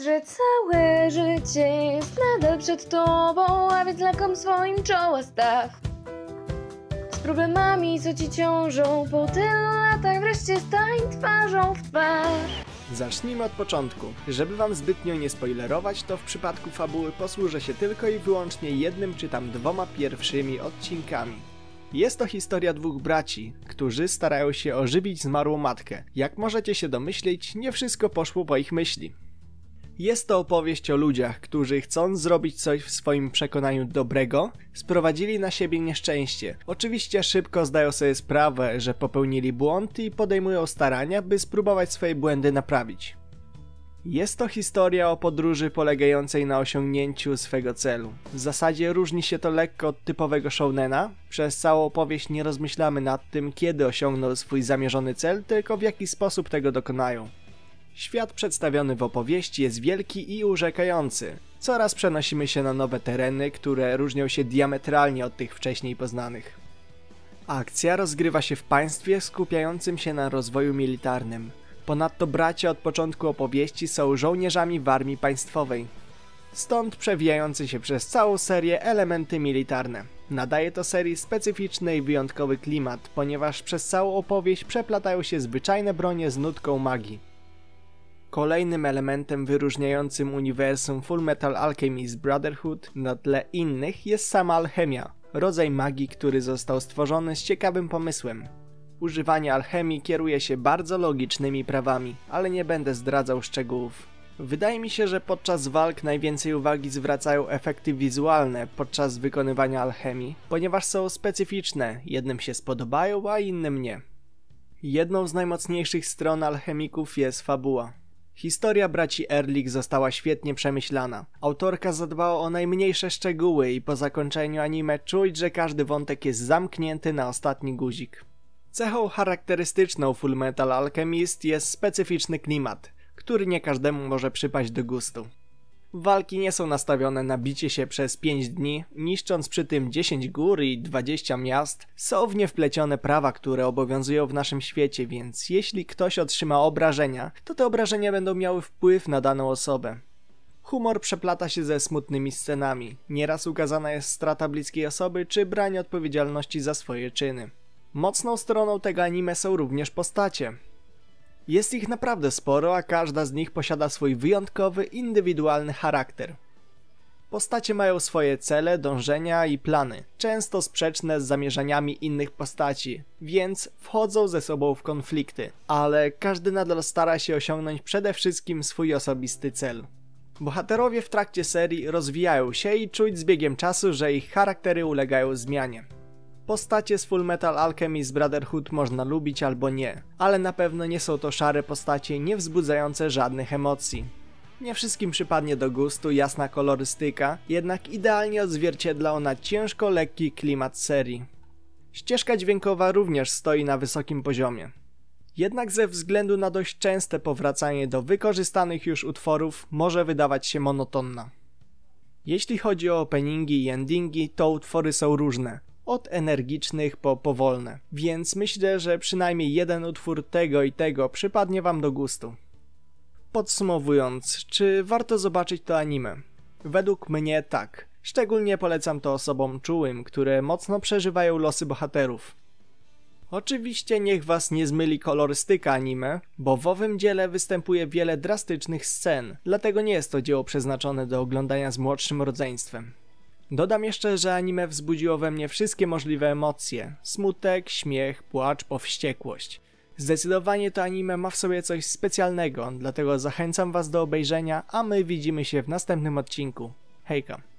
Że całe życie jest nadal przed tobą, a więc lakom swoim czoła staw. Z problemami, co ci ciążą, po tylu latach wreszcie stań twarzą w twarz. Zacznijmy od początku. Żeby wam zbytnio nie spoilerować, to w przypadku fabuły posłużę się tylko i wyłącznie jednym czy tam dwoma pierwszymi odcinkami. Jest to historia dwóch braci, którzy starają się ożywić zmarłą matkę. Jak możecie się domyśleć, nie wszystko poszło po ich myśli. Jest to opowieść o ludziach, którzy chcąc zrobić coś w swoim przekonaniu dobrego, sprowadzili na siebie nieszczęście. Oczywiście szybko zdają sobie sprawę, że popełnili błąd i podejmują starania, by spróbować swoje błędy naprawić. Jest to historia o podróży polegającej na osiągnięciu swego celu. W zasadzie różni się to lekko od typowego shounena. Przez całą opowieść nie rozmyślamy nad tym, kiedy osiągną swój zamierzony cel, tylko w jaki sposób tego dokonają. Świat przedstawiony w opowieści jest wielki i urzekający. Coraz przenosimy się na nowe tereny, które różnią się diametralnie od tych wcześniej poznanych. Akcja rozgrywa się w państwie skupiającym się na rozwoju militarnym. Ponadto bracia od początku opowieści są żołnierzami w armii państwowej. Stąd przewijające się przez całą serię elementy militarne. Nadaje to serii specyficzny i wyjątkowy klimat, ponieważ przez całą opowieść przeplatają się zwyczajne bronie z nutką magii. Kolejnym elementem wyróżniającym uniwersum Fullmetal Alchemist Brotherhood na tle innych jest sama alchemia, rodzaj magii, który został stworzony z ciekawym pomysłem. Używanie alchemii kieruje się bardzo logicznymi prawami, ale nie będę zdradzał szczegółów. Wydaje mi się, że podczas walk najwięcej uwagi zwracają efekty wizualne podczas wykonywania alchemii, ponieważ są specyficzne, jednym się spodobają, a innym nie. Jedną z najmocniejszych stron alchemików jest fabuła. Historia braci Erlich została świetnie przemyślana. Autorka zadbała o najmniejsze szczegóły i po zakończeniu anime czuć, że każdy wątek jest zamknięty na ostatni guzik. Cechą charakterystyczną Full Metal Alchemist jest specyficzny klimat, który nie każdemu może przypaść do gustu. Walki nie są nastawione na bicie się przez 5 dni, niszcząc przy tym 10 gór i 20 miast. Są w nie wplecione prawa, które obowiązują w naszym świecie, więc jeśli ktoś otrzyma obrażenia, to te obrażenia będą miały wpływ na daną osobę. Humor przeplata się ze smutnymi scenami. Nieraz ukazana jest strata bliskiej osoby czy branie odpowiedzialności za swoje czyny. Mocną stroną tego anime są również postacie. Jest ich naprawdę sporo, a każda z nich posiada swój wyjątkowy, indywidualny charakter. Postacie mają swoje cele, dążenia i plany, często sprzeczne z zamierzeniami innych postaci, więc wchodzą ze sobą w konflikty, ale każdy nadal stara się osiągnąć przede wszystkim swój osobisty cel. Bohaterowie w trakcie serii rozwijają się i czuć z biegiem czasu, że ich charaktery ulegają zmianie. Postacie z Full Metal Alchemist Brotherhood można lubić albo nie, ale na pewno nie są to szare postacie nie wzbudzające żadnych emocji. Nie wszystkim przypadnie do gustu jasna kolorystyka, jednak idealnie odzwierciedla ona ciężko lekki klimat serii. Ścieżka dźwiękowa również stoi na wysokim poziomie. Jednak ze względu na dość częste powracanie do wykorzystanych już utworów może wydawać się monotonna. Jeśli chodzi o openingi i endingi, to utwory są różne, od energicznych po powolne, więc myślę, że przynajmniej jeden utwór tego i tego przypadnie wam do gustu. Podsumowując, czy warto zobaczyć to anime? Według mnie tak. Szczególnie polecam to osobom czułym, które mocno przeżywają losy bohaterów. Oczywiście niech was nie zmyli kolorystyka anime, bo w owym dziele występuje wiele drastycznych scen, dlatego nie jest to dzieło przeznaczone do oglądania z młodszym rodzeństwem. Dodam jeszcze, że anime wzbudziło we mnie wszystkie możliwe emocje: smutek, śmiech, płacz, powściekłość. Zdecydowanie to anime ma w sobie coś specjalnego, dlatego zachęcam Was do obejrzenia, a my widzimy się w następnym odcinku. Hejka!